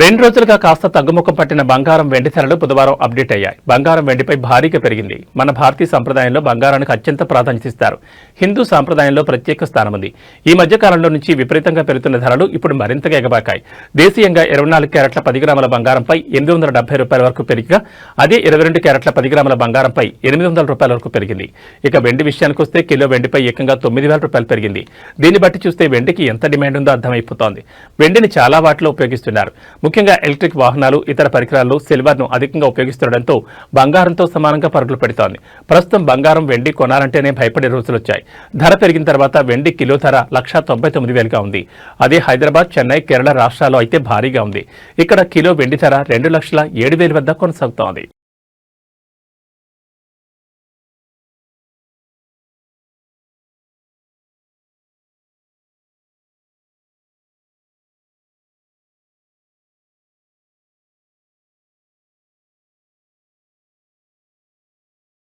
రెండు రోజులుగా కాస్త తగ్గుముఖం పట్టిన బంగారం వెండి ధరలు బుధవారం అప్డేట్ అయ్యాయి. బంగారం వెండిపై భారీగా పెరిగింది. మన భారతీయ సంప్రదాయంలో బంగారానికి అత్యంత ప్రాధాన్యత ఇస్తారు. హిందూ సాంప్రదాయంలో ప్రత్యేక స్థానం ఉంది. ఈ మధ్య కాలంలో నుంచి విపరీతంగా పెరుగుతున్న ధరలు ఇప్పుడు మరింతగా ఎగబాకాయి. దేశీయంగా ఇరవై నాలుగు క్యారెట్ల పది గ్రాముల బంగారంపై ఎనిమిది వందల డెబ్బై రూపాయల వరకు పెరిగిగా అదే ఇరవై రెండు క్యారెట్ల పది గ్రాముల బంగారంపై ఎనిమిది వందల రూపాయల వరకు పెరిగింది. ఇక వెండి విషయానికి వస్తే కిలో వెండిపై ఏకంగా తొమ్మిది వేల రూపాయలు పెరిగింది. దీన్ని బట్టి చూస్తే వెండికి ఎంత డిమాండ్ ఉందో అర్థమైపోతోంది. వెండిని చాలా వాటిలో ఉపయోగిస్తున్నారు. ముఖ్యంగా ఎలక్ట్రిక్ వాహనాలు ఇతర పరికరాల్లో సిల్వర్ను అధికంగా ఉపయోగిస్తుండటంతో బంగారంతో సమానంగా పరుగులు పెడుతోంది. ప్రస్తుతం బంగారం వెండి కొనాలంటేనే భయపడే రోజులు వచ్చాయి ధర పెరిగిన తర్వాత వెండి కిలో ధర లక్షా తొంభై తొమ్మిది వేలుగా ఉంది. అదే హైదరాబాద్ చెన్నై కేరళ రాష్ట్రాల్లో అయితే భారీగా ఉంది. ఇక్కడ కిలో వెండి ధర రెండు లక్షల ఏడు వేల వద్ద కొనసాగుతోంది.